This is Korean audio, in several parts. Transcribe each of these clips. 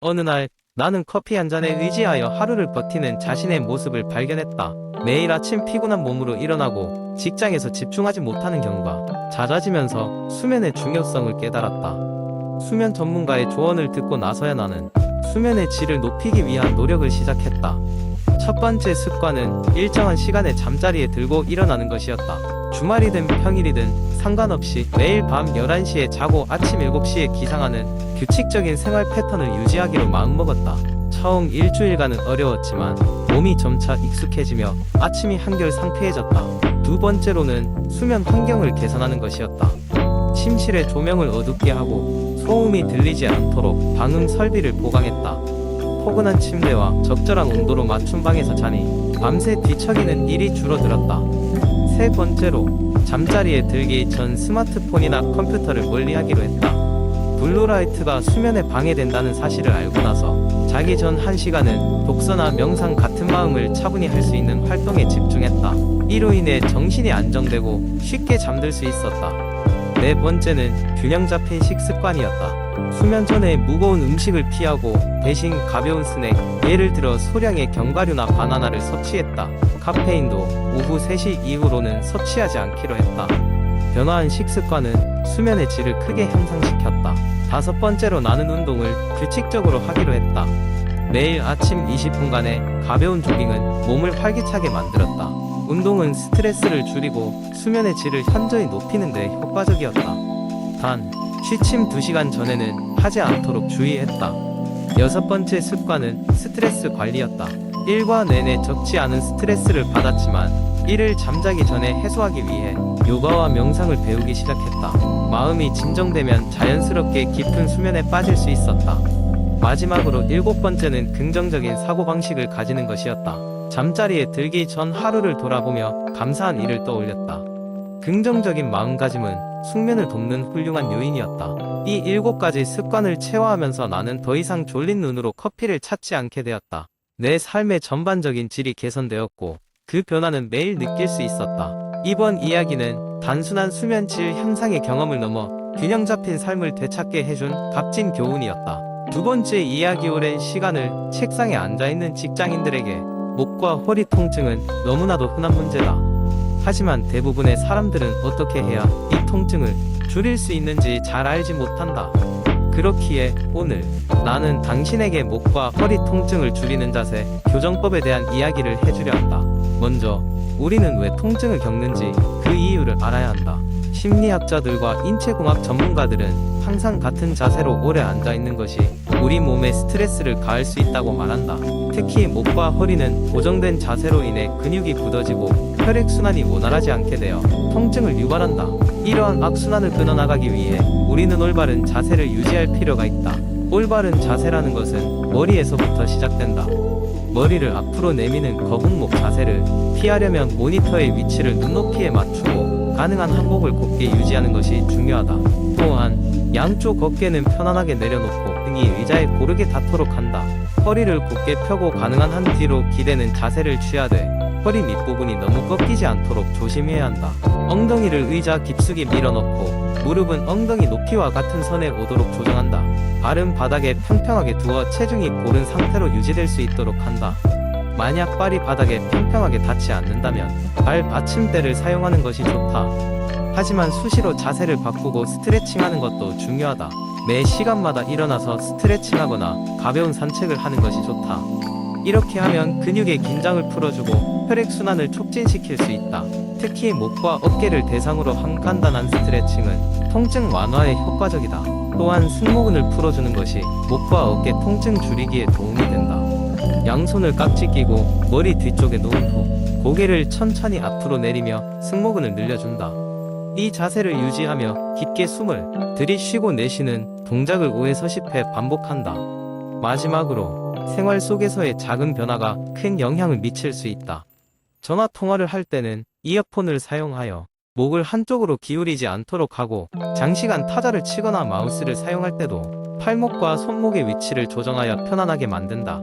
어느 날 나는 커피 한 잔에 의지하여 하루를 버티는 자신의 모습을 발견했다. 매일 아침 피곤한 몸으로 일어나고 직장에서 집중하지 못하는 경우가 잦아지면서 수면의 중요성을 깨달았다. 수면 전문가의 조언을 듣고 나서야 나는 수면의 질을 높이기 위한 노력을 시작했다. 첫 번째 습관은 일정한 시간에 잠자리에 들고 일어나는 것이었다. 주말이든 평일이든 상관없이 매일 밤 11시에 자고 아침 7시에 기상하는 규칙적인 생활 패턴을 유지하기로 마음먹었다. 처음 일주일간은 어려웠지만 몸이 점차 익숙해지며 아침이 한결 상쾌해졌다. 두 번째로는 수면 환경을 개선하는 것이었다. 침실의 조명을 어둡게 하고 소음이 들리지 않도록 방음 설비를 보강했다. 포근한 침대와 적절한 온도로 맞춘 방에서 자니 밤새 뒤척이는 일이 줄어들었다. 세 번째로 잠자리에 들기 전 스마트폰이나 컴퓨터를 멀리하기로 했다. 블루라이트가 수면에 방해된다는 사실을 알고 나서 자기 전 1시간은 독서나 명상 같은 마음을 차분히 할 수 있는 활동에 집중했다. 이로 인해 정신이 안정되고 쉽게 잠들 수 있었다. 네 번째는 균형 잡힌 식습관이었다. 수면 전에 무거운 음식을 피하고 대신 가벼운 스낵, 예를 들어 소량의 견과류나 바나나를 섭취했다. 카페인도 오후 3시 이후로는 섭취하지 않기로 했다. 변화한 식습관은 수면의 질을 크게 향상시켰다. 다섯 번째로 나는 운동을 규칙적으로 하기로 했다. 매일 아침 20분간의 가벼운 조깅은 몸을 활기차게 만들었다. 운동은 스트레스를 줄이고 수면의 질을 현저히 높이는 데 효과적이었다. 단, 취침 2시간 전에는 하지 않도록 주의했다. 여섯 번째 습관은 스트레스 관리였다. 일과 내내 적지 않은 스트레스를 받았지만 이를 잠자기 전에 해소하기 위해 요가와 명상을 배우기 시작했다. 마음이 진정되면 자연스럽게 깊은 수면에 빠질 수 있었다. 마지막으로 일곱 번째는 긍정적인 사고방식을 가지는 것이었다. 잠자리에 들기 전 하루를 돌아보며 감사한 일을 떠올렸다. 긍정적인 마음가짐은 숙면을 돕는 훌륭한 요인이었다. 이 일곱 가지 습관을 체화하면서 나는 더 이상 졸린 눈으로 커피를 찾지 않게 되었다. 내 삶의 전반적인 질이 개선되었고 그 변화는 매일 느낄 수 있었다. 이번 이야기는 단순한 수면 질 향상의 경험을 넘어 균형 잡힌 삶을 되찾게 해준 값진 교훈이었다. 두 번째 이야기 오랜 시간을 책상에 앉아있는 직장인들에게 목과 허리 통증은 너무나도 흔한 문제다. 하지만 대부분의 사람들은 어떻게 해야 이 통증을 줄일 수 있는지 잘 알지 못한다. 그렇기에 오늘 나는 당신에게 목과 허리 통증을 줄이는 자세, 교정법에 대한 이야기를 해주려 한다. 먼저, 우리는 왜 통증을 겪는지 그 이유를 알아야 한다. 심리학자들과 인체공학 전문가들은 항상 같은 자세로 오래 앉아 있는 것이 우리 몸에 스트레스를 가할 수 있다고 말한다. 특히 목과 허리는 고정된 자세로 인해 근육이 굳어지고 혈액순환이 원활하지 않게 되어 통증을 유발한다. 이러한 악순환을 끊어나가기 위해 우리는 올바른 자세를 유지할 필요가 있다. 올바른 자세라는 것은 머리에서부터 시작된다. 머리를 앞으로 내미는 거북목 자세를 피하려면 모니터의 위치를 눈높이에 맞추고 가능한 항복을 곧게 유지하는 것이 중요하다. 또한 양쪽 어깨는 편안하게 내려놓고 등이 의자에 고르게 닿도록 한다. 허리를 곧게 펴고 가능한 한 뒤로 기대는 자세를 취하되 허리 밑부분이 너무 꺾이지 않도록 조심해야 한다. 엉덩이를 의자 깊숙이 밀어넣고 무릎은 엉덩이 높이와 같은 선에 오도록 조정한다. 발은 바닥에 평평하게 두어 체중이 고른 상태로 유지될 수 있도록 한다. 만약 발이 바닥에 평평하게 닿지 않는다면 발 받침대를 사용하는 것이 좋다. 하지만 수시로 자세를 바꾸고 스트레칭하는 것도 중요하다. 매 시간마다 일어나서 스트레칭하거나 가벼운 산책을 하는 것이 좋다. 이렇게 하면 근육의 긴장을 풀어주고 혈액순환을 촉진시킬 수 있다. 특히 목과 어깨를 대상으로 한 간단한 스트레칭은 통증 완화에 효과적이다. 또한 승모근을 풀어주는 것이 목과 어깨 통증 줄이기에 도움이 된다. 양손을 깍지 끼고 머리 뒤쪽에 놓은 후 고개를 천천히 앞으로 내리며 승모근을 늘려준다. 이 자세를 유지하며 깊게 숨을 들이쉬고 내쉬는 동작을 5에서 10회 반복한다. 마지막으로 생활 속에서의 작은 변화가 큰 영향을 미칠 수 있다. 전화 통화를 할 때는 이어폰을 사용하여 목을 한쪽으로 기울이지 않도록 하고 장시간 타자를 치거나 마우스를 사용할 때도 팔목과 손목의 위치를 조정하여 편안하게 만든다.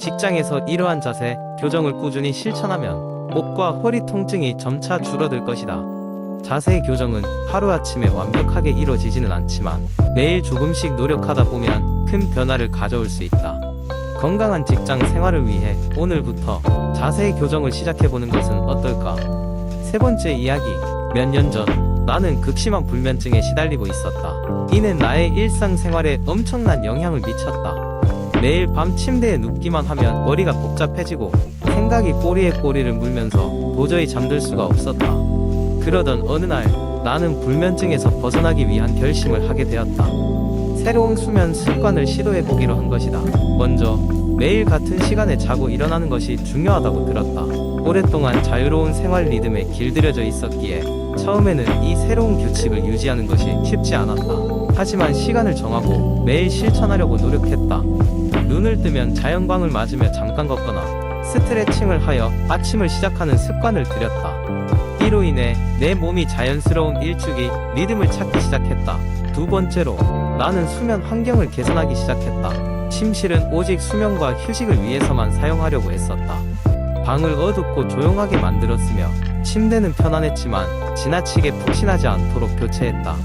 직장에서 이러한 자세, 교정을 꾸준히 실천하면 목과 허리 통증이 점차 줄어들 것이다. 자세 교정은 하루아침에 완벽하게 이루어지지는 않지만 매일 조금씩 노력하다 보면 큰 변화를 가져올 수 있다. 건강한 직장 생활을 위해 오늘부터 자세히 교정을 시작해보는 것은 어떨까? 세 번째 이야기. 몇 년 전, 나는 극심한 불면증에 시달리고 있었다. 이는 나의 일상생활에 엄청난 영향을 미쳤다. 매일 밤 침대에 눕기만 하면 머리가 복잡해지고 생각이 꼬리에 꼬리를 물면서 도저히 잠들 수가 없었다. 그러던 어느 날 나는 불면증에서 벗어나기 위한 결심을 하게 되었다. 새로운 수면 습관을 시도해 보기로 한 것이다. 먼저 매일 같은 시간에 자고 일어나는 것이 중요하다고 들었다. 오랫동안 자유로운 생활 리듬에 길들여져 있었기에 처음에는 이 새로운 규칙을 유지하는 것이 쉽지 않았다. 하지만 시간을 정하고 매일 실천하려고 노력했다. 눈을 뜨면 자연광을 맞으며 잠깐 걷거나 스트레칭을 하여 아침을 시작하는 습관을 들였다. 이로 인해 내 몸이 자연스러운 일주기 리듬을 찾기 시작했다. 두 번째로 나는 수면 환경을 개선하기 시작했다. 침실은 오직 수면과 휴식을 위해서만 사용하려고 했었다. 방을 어둡고 조용하게 만들었으며 침대는 편안했지만 지나치게 푹신하지 않도록 교체했다.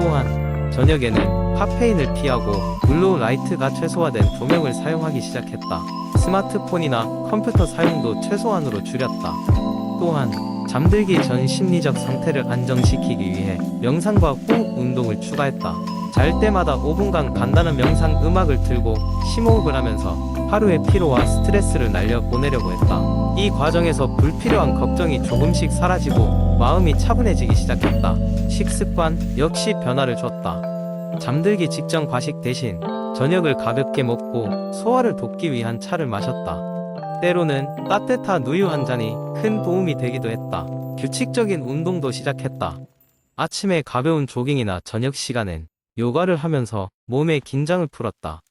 또한 저녁에는 카페인을 피하고 블루 라이트가 최소화된 조명을 사용하기 시작했다. 스마트폰이나 컴퓨터 사용도 최소한으로 줄였다. 또한 잠들기 전 심리적 상태를 안정시키기 위해 명상과 호흡 운동을 추가했다. 잘 때마다 5분간 간단한 명상 음악을 틀고 심호흡을 하면서 하루의 피로와 스트레스를 날려보내려고 했다. 이 과정에서 불필요한 걱정이 조금씩 사라지고 마음이 차분해지기 시작했다. 식습관 역시 변화를 줬다. 잠들기 직전 과식 대신 저녁을 가볍게 먹고 소화를 돕기 위한 차를 마셨다. 때로는 따뜻한 우유 한 잔이 큰 도움이 되기도 했다. 규칙적인 운동도 시작했다. 아침에 가벼운 조깅이나 저녁 시간엔 요가를 하면서 몸의 긴장을 풀었다.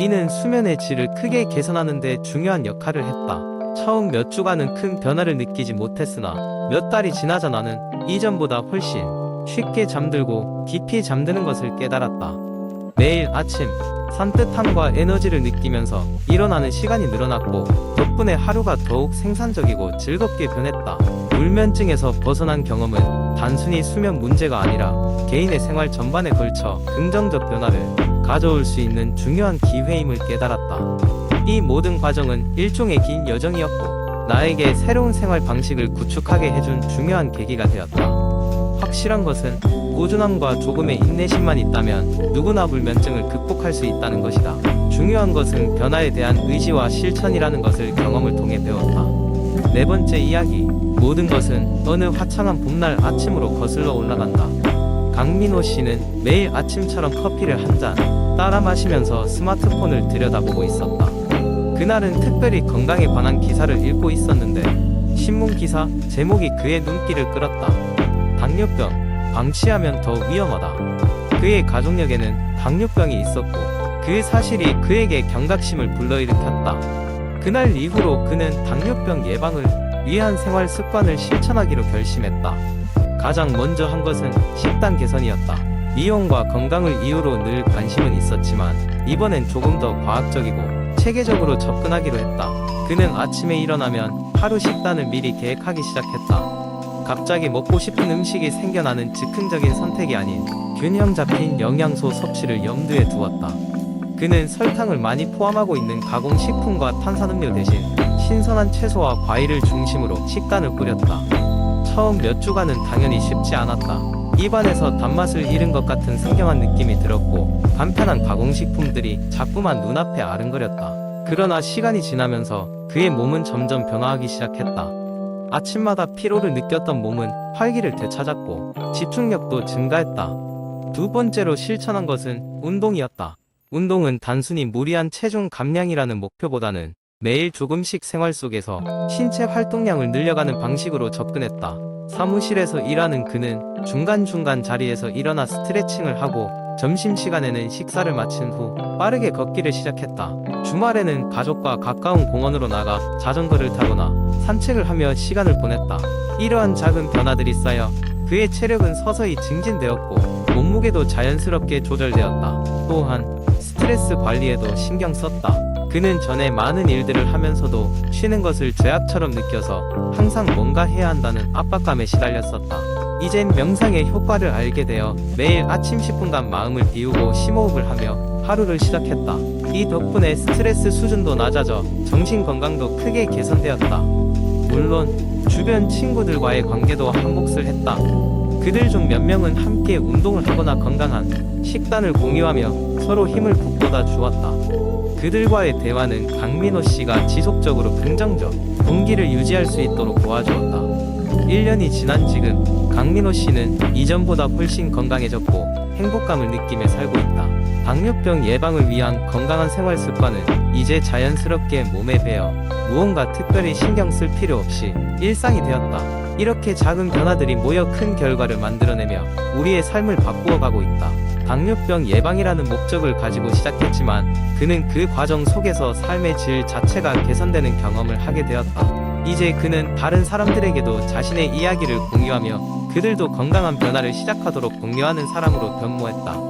이는 수면의 질을 크게 개선하는 데 중요한 역할을 했다. 처음 몇 주간은 큰 변화를 느끼지 못했으나 몇 달이 지나자 나는 이전보다 훨씬 쉽게 잠들고 깊이 잠드는 것을 깨달았다. 매일 아침 산뜻함과 에너지를 느끼면서 일어나는 시간이 늘어났고 덕분에 하루가 더욱 생산적이고 즐겁게 변했다. 불면증에서 벗어난 경험은 단순히 수면 문제가 아니라 개인의 생활 전반에 걸쳐 긍정적 변화를 가져올 수 있는 중요한 기회임을 깨달았다. 이 모든 과정은 일종의 긴 여정이었고 나에게 새로운 생활 방식을 구축하게 해준 중요한 계기가 되었다. 확실한 것은 꾸준함과 조금의 인내심만 있다면 누구나 불면증을 극복할 수 있다는 것이다. 중요한 것은 변화에 대한 의지와 실천이라는 것을 경험을 통해 배웠다. 네 번째 이야기. 모든 것은 어느 화창한 봄날 아침으로 거슬러 올라간다. 강민호 씨는 매일 아침처럼 커피를 한 잔 따라 마시면서 스마트폰을 들여다보고 있었다. 그날은 특별히 건강에 관한 기사를 읽고 있었는데 신문 기사 제목이 그의 눈길을 끌었다. 당뇨병 방치하면 더 위험하다. 그의 가족력에는 당뇨병이 있었고 그 사실이 그에게 경각심을 불러일으켰다. 그날 이후로 그는 당뇨병 예방을 위한 생활 습관을 실천하기로 결심했다. 가장 먼저 한 것은 식단 개선이었다. 미용과 건강을 이유로 늘 관심은 있었지만 이번엔 조금 더 과학적이고 체계적으로 접근하기로 했다. 그는 아침에 일어나면 하루 식단을 미리 계획하기 시작했다. 갑자기 먹고 싶은 음식이 생겨나는 즉흥적인 선택이 아닌 균형 잡힌 영양소 섭취를 염두에 두었다. 그는 설탕을 많이 포함하고 있는 가공식품과 탄산음료 대신 신선한 채소와 과일을 중심으로 식단을 꾸렸다. 처음 몇 주간은 당연히 쉽지 않았다. 입안에서 단맛을 잃은 것 같은 생경한 느낌이 들었고 간편한 가공식품들이 자꾸만 눈앞에 아른거렸다. 그러나 시간이 지나면서 그의 몸은 점점 변화하기 시작했다. 아침마다 피로를 느꼈던 몸은 활기를 되찾았고 집중력도 증가했다. 두 번째로 실천한 것은 운동이었다. 운동은 단순히 무리한 체중 감량이라는 목표보다는 매일 조금씩 생활 속에서 신체 활동량을 늘려가는 방식으로 접근했다. 사무실에서 일하는 그는 중간중간 자리에서 일어나 스트레칭을 하고 점심시간에는 식사를 마친 후 빠르게 걷기를 시작했다. 주말에는 가족과 가까운 공원으로 나가 자전거를 타거나 산책을 하며 시간을 보냈다. 이러한 작은 변화들이 쌓여 그의 체력은 서서히 증진되었고 몸무게도 자연스럽게 조절되었다. 또한 스트레스 관리에도 신경 썼다. 그는 전에 많은 일들을 하면서도 쉬는 것을 죄악처럼 느껴서 항상 뭔가 해야 한다는 압박감에 시달렸었다. 이젠 명상의 효과를 알게 되어 매일 아침 10분간 마음을 비우고 심호흡을 하며 하루를 시작했다. 이 덕분에 스트레스 수준도 낮아져 정신 건강도 크게 개선되었다. 물론 주변 친구들과의 관계도 한몫을 했다. 그들 중 몇 명은 함께 운동을 하거나 건강한 식단을 공유하며 서로 힘을 북돋아 주었다. 그들과의 대화는 강민호 씨가 지속적으로 긍정적 동기를 유지할 수 있도록 도와주었다. 1년이 지난 지금 강민호 씨는 이전보다 훨씬 건강해졌고 행복감을 느끼며 살고 있다. 당뇨병 예방을 위한 건강한 생활 습관은 이제 자연스럽게 몸에 배어 무언가 특별히 신경 쓸 필요 없이 일상이 되었다. 이렇게 작은 변화들이 모여 큰 결과를 만들어내며 우리의 삶을 바꾸어 가고 있다. 당뇨병 예방이라는 목적을 가지고 시작했지만 그는 그 과정 속에서 삶의 질 자체가 개선되는 경험을 하게 되었다. 이제 그는 다른 사람들에게도 자신의 이야기를 공유하며 그들도 건강한 변화를 시작하도록 독려하는 사람으로 변모했다.